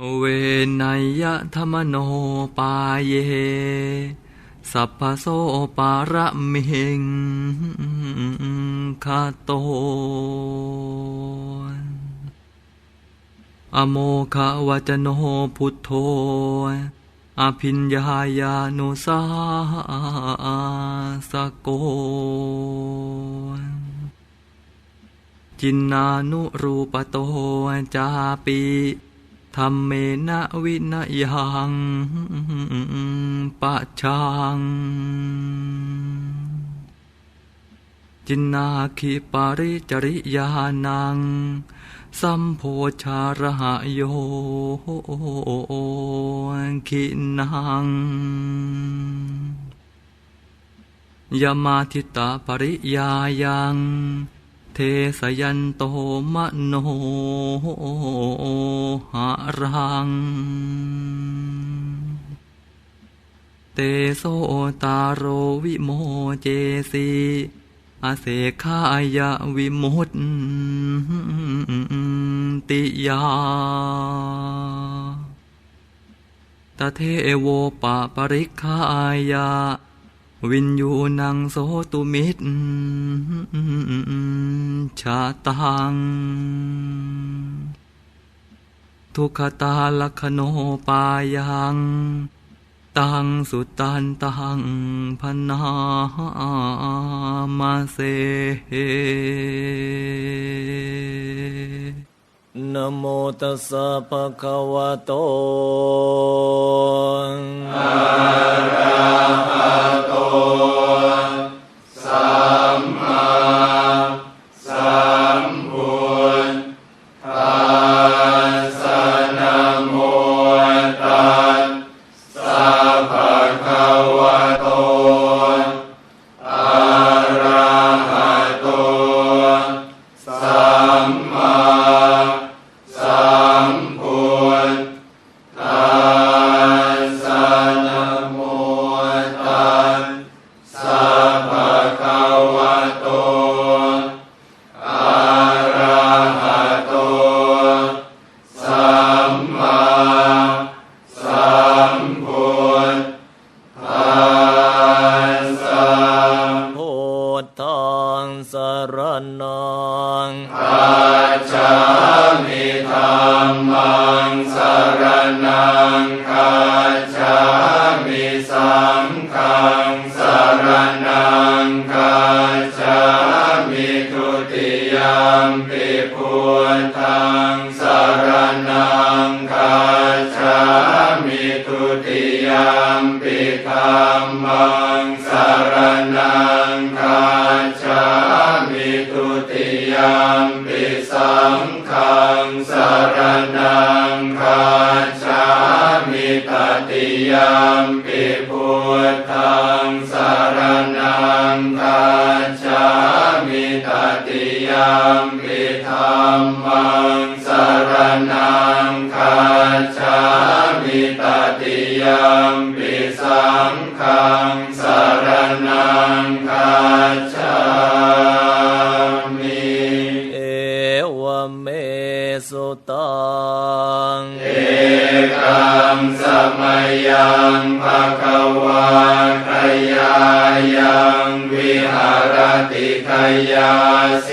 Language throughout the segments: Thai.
เวนยยะธรรมโนปาเย สัพพโสปาระมิงคาโต อโมคาวจโนพุทโธอภิญญายานุสาสโก จินนานุรูปโตจาปิ ธรรมเมนะวินยัง ปะชัง จินนาคิปาริจริยานัง สัมโพชาระหะโยขินังยามาทิตาปริยายัง เทสยันโตมโนหะรัง เตโสตารโรวิโมเจสีอาเสขายะวิมุตติยาตเทโวปะปริคายะ วินยูนังโสตุมิตรชาตัง ทุกขตาลคโนปายัง ตังสุตันตังพนามาเซ โมตัสสะภะคะวะโตอะระหะโต บิดทางมังสารนา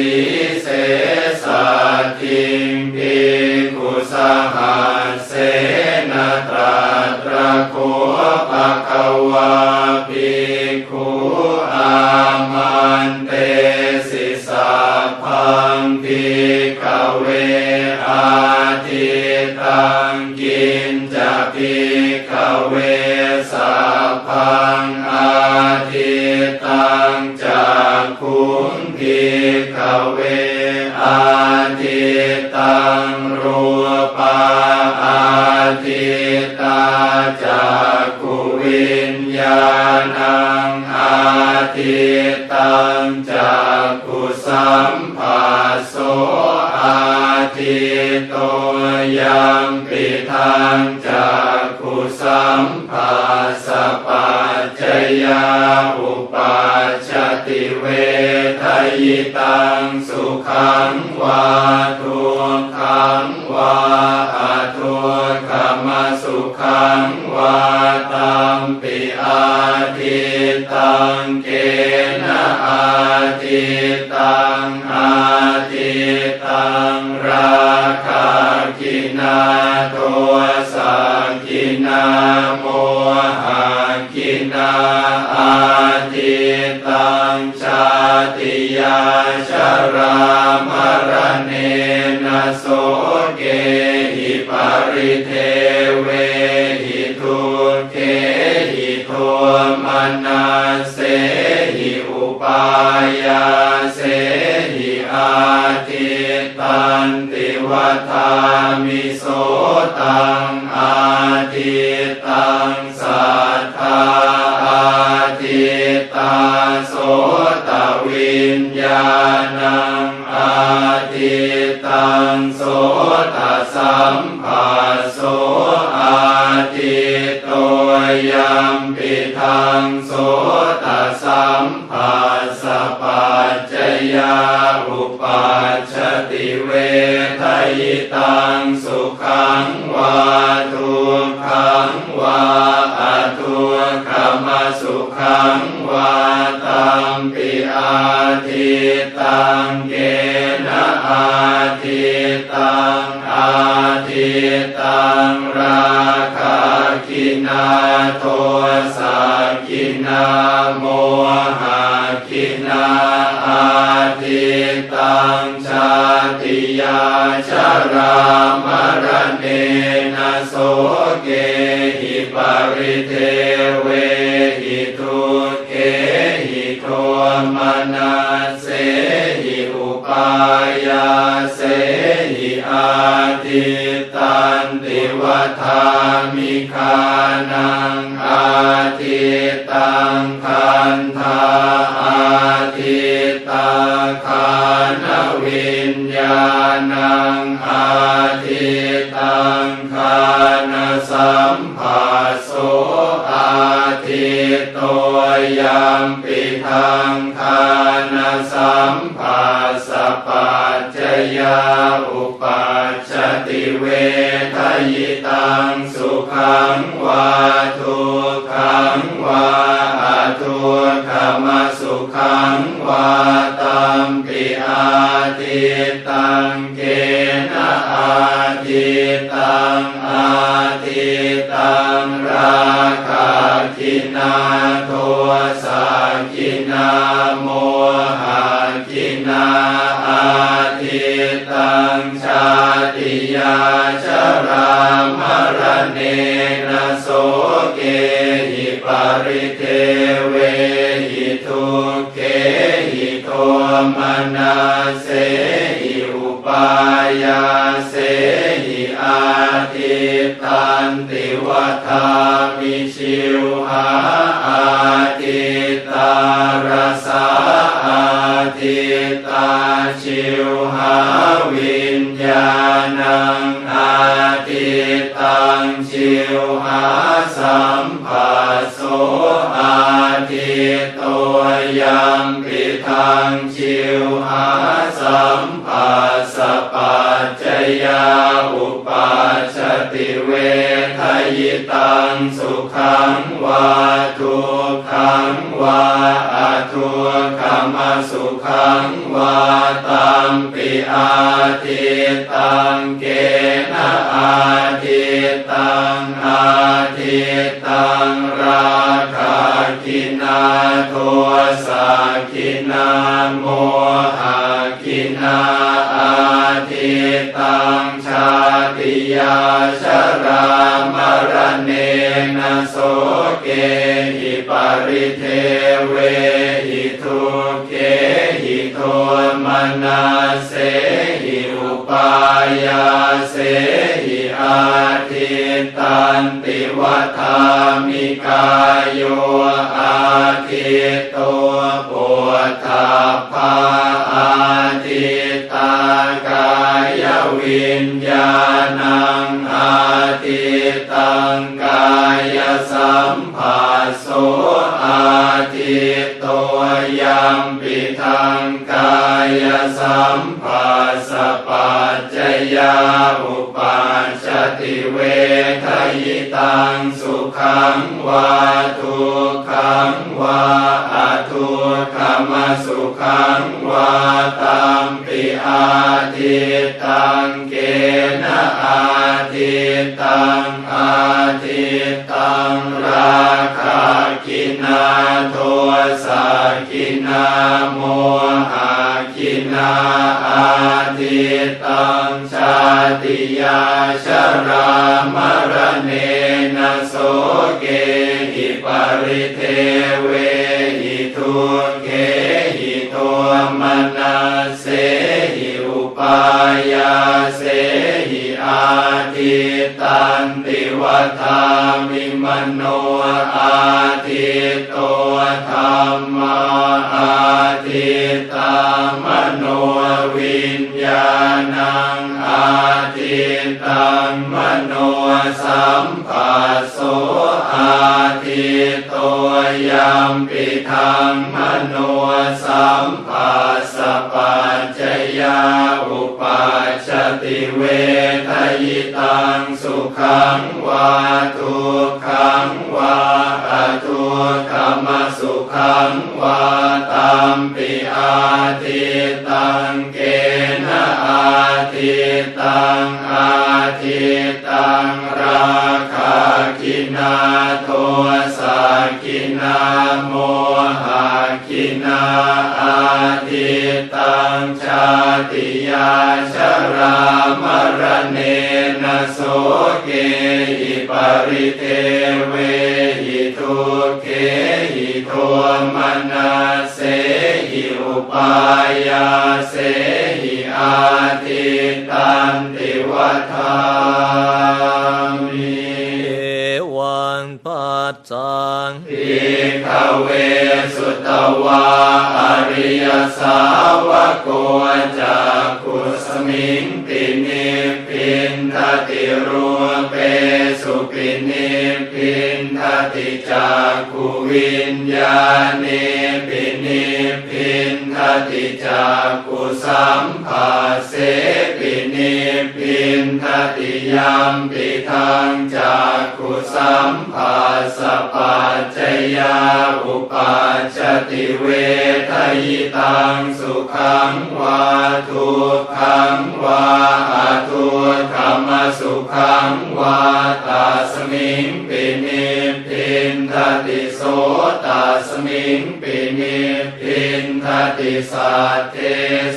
ตังสุ ทยิตังสุขังวาทุกขังวาอาทุกขมสุขังวาตัมปิอาทิตังเกนะ อุปายาเสหิอาทิตันติวัฏามิโสตังอาทิตัง ชติเวทยิตังสุขังวาทุกขังวาอทุกขมสุขังวาตัมปิอาทิตังเกนะอาทิตังอาทิตังราคาคินาโทสักคินาโมหะคินา ยาชรามรเนนะโสเกหิปริเทเวหิทุเขหิโทมนาเสหิอุปายาเสหิอาทิตันติวัฏามิคานา โตยัมปิทังคานสัมผัสปัจจยาอุปัชติเวทยิตังสุขังวาทุขังวาอทุขมสุขังวาตัมปิอา นาเสหิอุปายาเสหิอาทิตันติวัฏามิชิวหาอาทิตารสา ตังสุขังวาทุกขังวาอทุกขมสุขังวาตัมปิอาทิตังเกนะอาทิตังอาทิตังราคาคินาโทสักคินาโมหะคินาอาทิตัง ยาชรามรเนนโสเกหิปริเทเวหิทุเขหิโทมนาเสหิอุปายาเสหิอาทิตันติวัฏามิกายโยอาทิโต วาตัมปิอาทิตังเกนะอาทิตังอาทิตังราคากินาโทสากินาโมหะกินาอาทิตังชาติยาชรามรเนนะโสเกหิปริเทเว มนาเสหิอุปายาเสหิอาทิตันติวัฏามิมโนอาทิโตธรรมาอาทิตามโนวิญญาณังอาทิตังมโนสัมปัสโส ยัมปิทังมโนสัมปัสสปัจจยาอุปัชติเวทยิตังสุขังวาทุขังวาอทุกขมสุขังาชรามรเนนโสเกหิปริเทเวหิทุเกหิโทมนาเสหิอุปายาเสหิอาทิตันติวัฏามิเอวังปัจจังอิขเวสุตวาอริยสาวโกจาก วิญญาณิปินิพินทติจากุสัมภาเสปินิพินทติยัมปิทังจากุสัมภาสปัจจยาอุปัชชติเวทยิตังสุขังวาทุขังวาอทุกขมสุขังวาตาสมิงปินิพินทติ โสตสมิงปินิพินทติสัตเท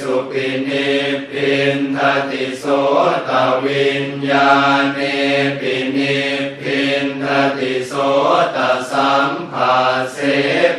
สุปินิพินทติโสตวิญญาเนปินิพินทติโสตสัมภาเส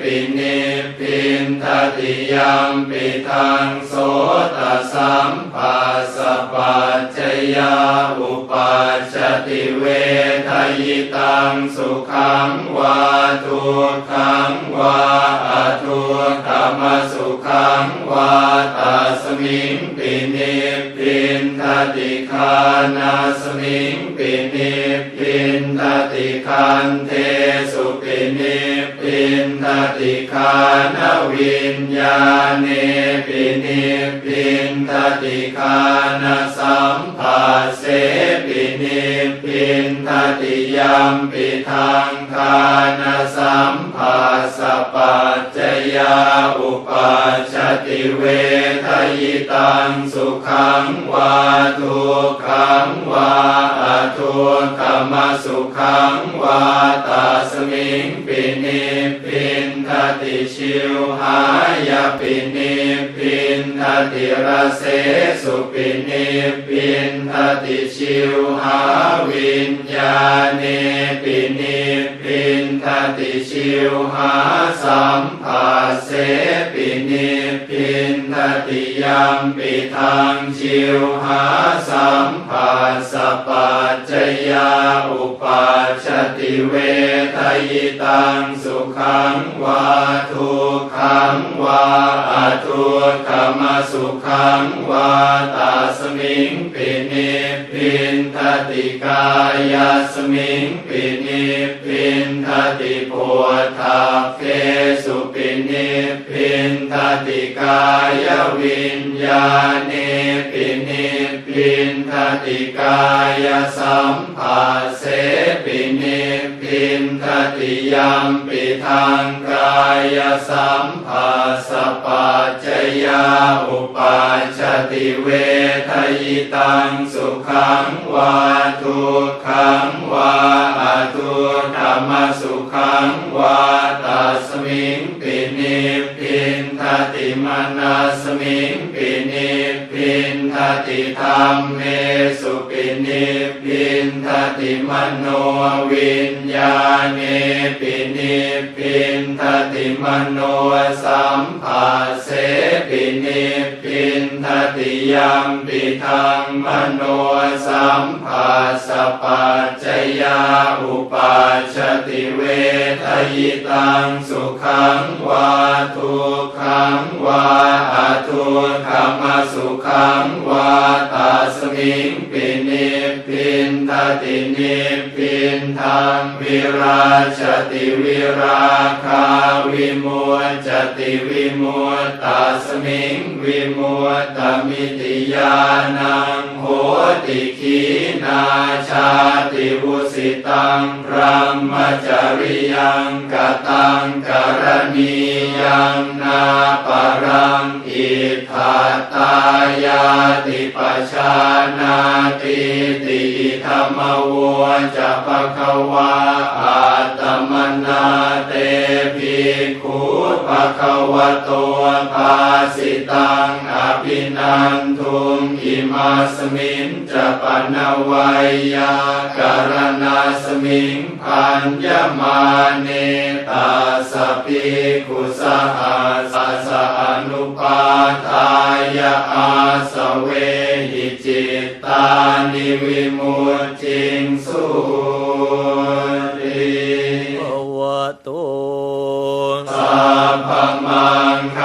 ปินิพินทติยัมปิทังโสตสัมภาสปัจจยาอุปัชติเวทยิตังสุขังวาทุกขังวาอทุกขมสุขังวาตาสมิงปินิพินทติคานาสมิงปินิพินทติคันเทสุปินิ พินทติคานวิญญาเนปินิพินทติคานสัมภาเสปินิพินทติยัมปิทังคานสัมภาสปัจจยาอุปัชติเวทยิตังสุขังวาทุขังวาอทุกขมสุขังวาตาสมิงปินิปินทติชิวหายาปินิปินทติระเสสุปินิปินทติชิวหาวิญญาเนปินิปินทติชิวหาสัมภาเสปินิปินทติ ยัมปิทังชิวหาสัมภาสปัจจยาอุปัชติเวทยิตังสุขังวาทุขังวาอทุกขมสุขังวาตาสมิงปินิพินทติกายาสมิงปินิพินทติโพธา ทติกายวิญญาเนปินิพินทติกายสัมผัสเสปินิพพินทติยัมปิทางกายสัมผัสสปัจจยาอุปัชติเวทยิตังสุขังวาทุขังวาอทุกขม ปินิพินทติมโนสัมผัสเสปินิพินทติยมปิทังมโนสัมผัสสะปัจจยาอุปัชติเวทยิตังสุขังวาทุขังวาอทุขมสุขังวาตัสมิงปินิพินทตินิพินทางวิราชติวิราคาวิมุตจติวิมุตตัสมิงวิมุตตมิติยานังโหติขีนาชาติวุสิตังพระมจริยังกตังกรณียังนาปรังอิ ทาตายาติปชานาติติธรรมวัวจะปะคะวาอาตมนาเตภิกขุปะคะวะโตภาสิตังอภินันทุงอิมาสมิงจะปนวัยยาการณาสมิงพันยมาเนตาสพพิกขุสหัสสะอนุปาทายาอาสเวหิจิตตานิวิมุตติงสุติภวตุสัพพมังค